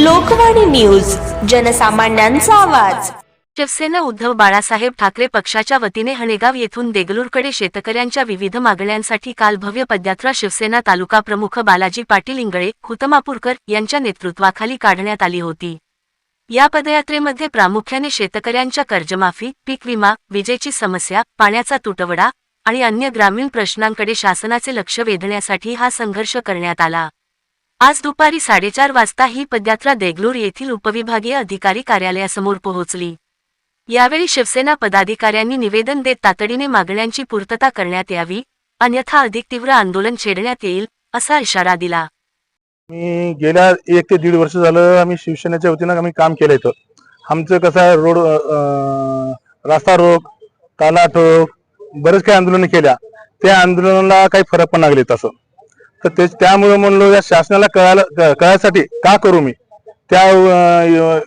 Lokvani news जनसामान्यांचा आवाज. शिवसेना उद्धव बाळासाहेब ठाकरे पक्षाच्या वतीने हणेगाव येथून देगलूरकडे शेतकऱ्यांच्या विविध मागण्यांसाठी काल भव्य पदयात्रा शिवसेना तालुका प्रमुख बालाजी पाटील इंगळे खुतमापूरकर यांच्या नेतृत्वाखाली काढण्यात आली होती. या पदयात्रेमध्ये प्रामुख्याने शेतकऱ्यांच्या कर्जमाफी पीक विमा विजेची समस्या पाण्याचा तुटवडा आणि अन्य ग्रामीण प्रश्नांकडे शासनाचे लक्ष वेधण्यासाठी हा संघर्ष करण्यात आला. आज दुपारी साडेचार वाजता ही पदयात्रा देगलूर येथील उपविभागीय अधिकारी कार्यालयासमोर पोहोचली. यावेळी शिवसेना पदाधिकाऱ्यांनी निवेदन देत तातडीने मागण्यांची पूर्तता करण्यात यावी अन्यथा अधिक तीव्र आंदोलन छेडण्यात येईल असा इशारा दिला. मी गेल्या एक ते दीड वर्ष झालं आम्ही शिवसेनेच्या वतीनं आम्ही काम केलं इथं. आमचं कसं आहे रोड रास्ता रोग रोक काला ठोक बरेच काही आंदोलनं केल्या. त्या आंदोलनाला काही फरक पण लागले तसं. तर ते त्यामुळे म्हणलो या शासनाला कळायला कळायसाठी का करू मी? त्या विचारणा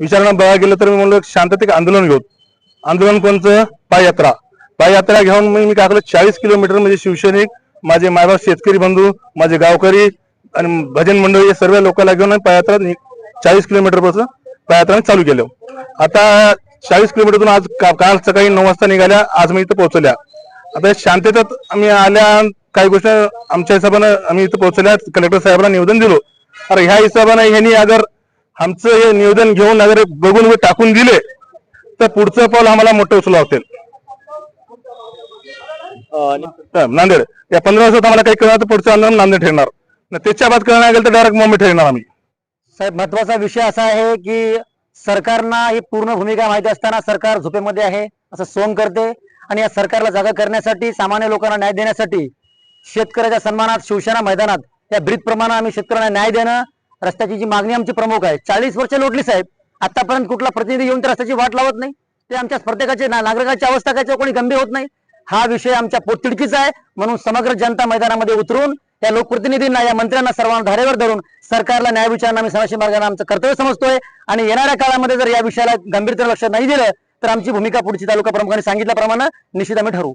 विचारांना बघायला गेलं तर मी म्हणलो शांततेत आंदोलन घेऊ. आंदोलन कोणतं? पाययात्रा. पाययात्रा घेऊन मी मी काय केलं? चाळीस किलोमीटर म्हणजे शिवसैनिक माझे मायबाप शेतकरी बंधू माझे गावकरी आणि भजन मंडळी या सर्व लोकांना घेऊन आम्ही पाययात्रा चाळीस किलोमीटरपासून पाययात्रा चालू केलं. आता चाळीस किलोमीटरतून आज का- काल सकाळी नऊ वाजता निघाल्या आज मी इथं पोहोचल्या. आता शांततेत आम्ही आल्या काही गोष्टी आमच्या हिशोबानं आम्ही इथं पोहोचल्या कलेक्टर साहेबांना निवेदन दिलो. अरे ह्या हिशोबानं ह्यांनी अगर आमचं हे निवेदन घेऊन अगर बघून व टाकून दिले तर पुढचं पाऊल आम्हाला मोठं उचलू लागतील. नांदेड. या पंधरा वर्षात आम्हाला काही कळणार तर पुढचं आंदोलन नांदेड ठरणार न त्याच्या बाद कळणार गेलं तर डायरेक्ट मुंबई ठरणार आम्ही. साहेब महत्त्वाचा विषय असा आहे की सरकारना ही पूर्ण भूमिका माहिती असताना सरकार झोपेमध्ये आहे असं सोंग करते. आणि या सरकारला जागा करण्यासाठी सामान्य लोकांना न्याय देण्यासाठी शेतकऱ्याच्या सन्मानात शिवसेना मैदानात या ब्रीद प्रमाणे आम्ही शेतकऱ्यांना न्याय देणं रस्त्याची जी मागणी आमची प्रमुख आहे. चाळीस वर्ष लोटली साहेब आतापर्यंत कुठला प्रतिनिधी येऊन त्या रस्त्याची वाट लावत नाही. ते आमच्या प्रत्येकाचे ना- नागरिकाची अवस्था काय कोणी गंभीर होत नाही. हा विषय आमच्या पोटतिडकीचा आहे. म्हणून समग्र जनता मैदानामध्ये उतरून या लोकप्रतिनिधींना या मंत्र्यांना सर्वांना धारेवर धरून सरकारला न्याय विचारणं आम्ही समावेशी मार्गाने आमचं कर्तव्य समजतोय. आणि येणाऱ्या काळामध्ये जर या विषयाला गंभीरतेने लक्ष नाही दिलं तर आमची भूमिका पुढची तालुका प्रमुखांनी सांगितल्याप्रमाणे निश्चित आम्ही ठरवू.